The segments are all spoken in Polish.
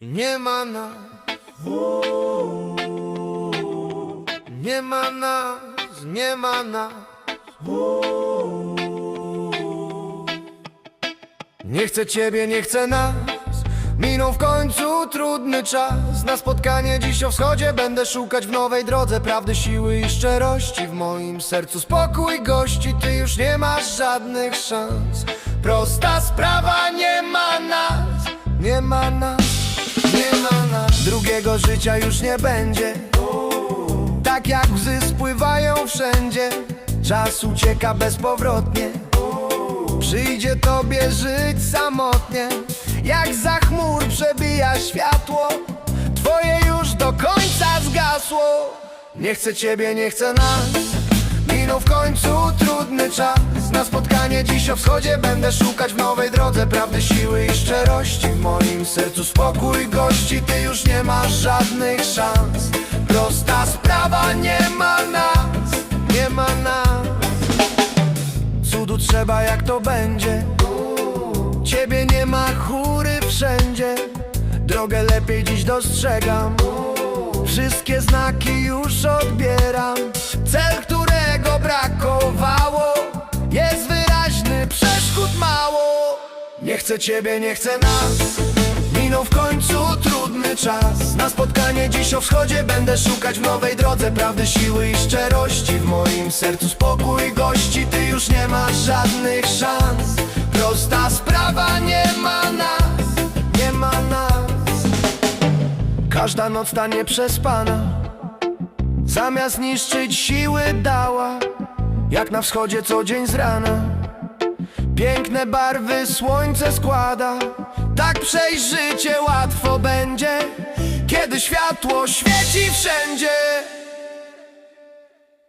Nie ma nas Nie ma nas, nie ma nas Nie chcę ciebie, nie chcę nas. Minął w końcu trudny czas. Na spotkanie dziś o wschodzie Będę szukać w nowej drodze. Prawdy, siły i szczerości W moim sercu. Spokój gości Ty już nie masz żadnych szans. Prosta sprawa, nie ma nas. Nie ma nas, Drugiego życia już nie będzie. Tak jak łzy spływają wszędzie. Czas ucieka bezpowrotnie. Przyjdzie tobie żyć samotnie. Jak za chmur przebija światło. Twoje już do końca zgasło. Nie chcę ciebie, nie chcę nas Minął w końcu trudny czas. Na spotkanie dziś o wschodzie Będę szukać w nowej drodze Prawdy, siły i szczerości. W moim sercu spokój gości Ty już nie masz żadnych szans. Prosta sprawa, nie ma nas Nie ma nas. Cudu trzeba jak to będzie. Ciebie nie ma chóry wszędzie. Drogę lepiej dziś dostrzegam. Wszystkie znaki już odbieram Nie chcę ciebie, nie chcę nas. Minął w końcu trudny czas. Na spotkanie dziś o wschodzie Będę szukać w nowej drodze Prawdy, siły i szczerości W moim sercu. Spokój gości Ty już nie masz żadnych szans. Prosta sprawa, nie ma nas. Nie ma nas. Każda noc ta nieprzespana Zamiast niszczyć siły dała. Jak na wschodzie co dzień z rana Piękne barwy słońce składa. Tak przejść życie łatwo będzie Kiedy światło świeci wszędzie.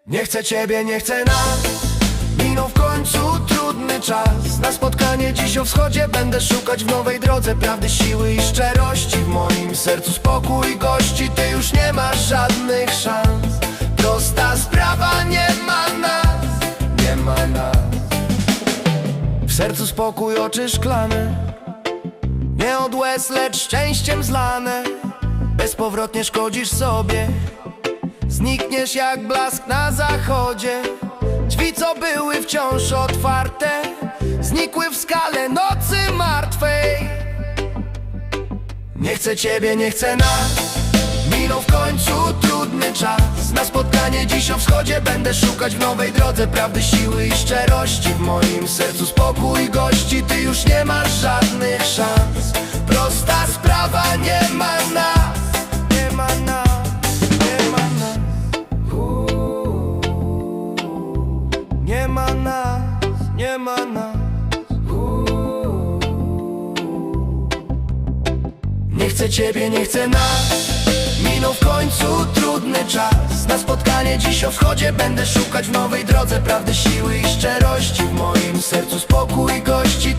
Nie chcę ciebie, nie chcę nas. Minął w końcu trudny czas. Na spotkanie dziś o wschodzie Będę szukać w nowej drodze Prawdy, siły i szczerości. W moim sercu spokój gości. Ty już nie masz żadnych spokój, oczy szklane Nie od łez, lecz szczęściem zlane. Bezpowrotnie szkodzisz sobie. Znikniesz jak blask na zachodzie. Drzwi, co były wciąż otwarte Znikły w skale nocy martwej. Nie chcę ciebie, nie chcę nas Minął w końcu trudny czas. Na spotkanie dziś o wschodzie Będę szukać w nowej drodze Prawdy, siły i szczerości. W moim sercu spokój gości Ty już nie masz żadnych szans. Prosta sprawa, nie ma nas. Nie ma nas, nie ma nas. Nie ma nas, nie ma nas. Uuu. Nie chcę ciebie, nie chcę nas Minął w końcu trudny czas. Na spotkanie dziś o wschodzie Będę szukać w nowej drodze Prawdy, siły i szczerości W moim sercu spokój gości